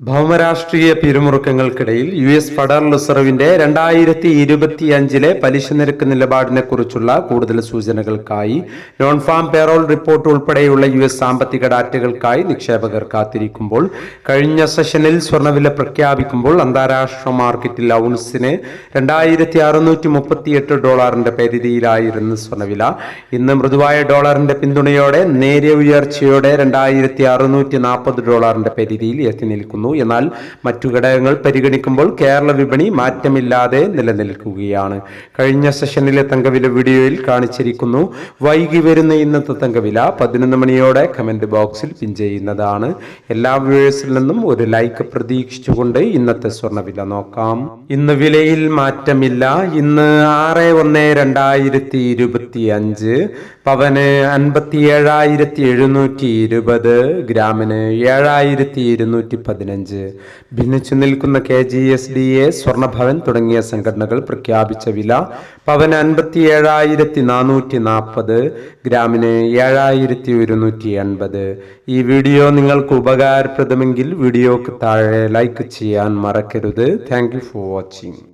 ഭൗമരാഷ്ട്രീയ പിരിമുറുക്കങ്ങൾക്കിടയിൽ U S federal റിസർവിന്റെ രണ്ടായിരത്തി ഇരുപത്തി അഞ്ചിലെ പലിശ നിരക്ക് നിലപാടിനെ കുറിച്ചുള്ള കൂടുതൽ സൂചനകൾക്കായി നോൺ ഫാം പേറോൾ റിപ്പോർട്ട് ഉൾപ്പെടെയുള്ള യു എസ് സാമ്പത്തിക ഡാറ്റകൾക്കായി നിക്ഷേപകർ കാത്തിരിക്കുമ്പോൾ കഴിഞ്ഞ സെഷനിൽ സ്വർണവില പ്രഖ്യാപിക്കുമ്പോൾ അന്താരാഷ്ട്ര മാർക്കറ്റിൽ ഔൺസിന് രണ്ടായിരത്തി അറുന്നൂറ്റി ഡോളറിന്റെ പരിധിയിലായിരുന്നു സ്വർണവില ഇന്ന് മൃദുവായ ഡോളറിന്റെ പിന്തുണയോടെ നേരിയ ഉയർച്ചയോടെ രണ്ടായിരത്തി അറുന്നൂറ്റി നാൽപ്പത് ഡോളറിന്റെ പരിധിയിൽ എത്തി നിൽക്കുന്നു. എന്നാൽ മറ്റു ഘടകങ്ങൾ പരിഗണിക്കുമ്പോൾ കേരള വിപണി മാറ്റമില്ലാതെ നിലനിൽക്കുകയാണ്. കഴിഞ്ഞ സെഷനിലെ തങ്കവില വീഡിയോയിൽ കാണിച്ചിരിക്കുന്നു. വൈകി വരുന്ന ഇന്നത്തെ തങ്കവില പതിനൊന്ന് മണിയോടെ കമന്റ് ബോക്സിൽ പിൻ ചെയ്യുന്നതാണ്. എല്ലാ വ്യൂവേഴ്സിൽ നിന്നും ഒരു ലൈക്ക് പ്രതീക്ഷിച്ചുകൊണ്ട് ഇന്നത്തെ സ്വർണവില നോക്കാം. ഇന്ന് വിലയിൽ മാറ്റമില്ല. ഇന്ന് ആറ് ഒന്ന് രണ്ടായിരത്തി ഇരുപത്തി അഞ്ച് പവന് അൻപത്തി ഏഴായിരത്തി എഴുന്നൂറ്റി ഇരുപത് ഗ്രാമിന് ഏഴായിരത്തി ഇരുന്നൂറ്റി പതിനഞ്ച്. ഭിന്നിച്ചു നിൽക്കുന്ന K G S D A Swarnabhavan തുടങ്ങിയ സംഘടനകൾ പ്രഖ്യാപിച്ച വില പവൻ അൻപത്തി ഏഴായിരത്തി നാനൂറ്റി നാൽപ്പത് ഗ്രാമിന് ഏഴായിരത്തി ഒരുന്നൂറ്റി എൺപത് ഈ വീഡിയോ നിങ്ങൾക്ക് ഉപകാരപ്രദമെങ്കിൽ വീഡിയോക്ക് താഴെ ലൈക്ക് ചെയ്യാൻ മറക്കരുത്. Thank for watching.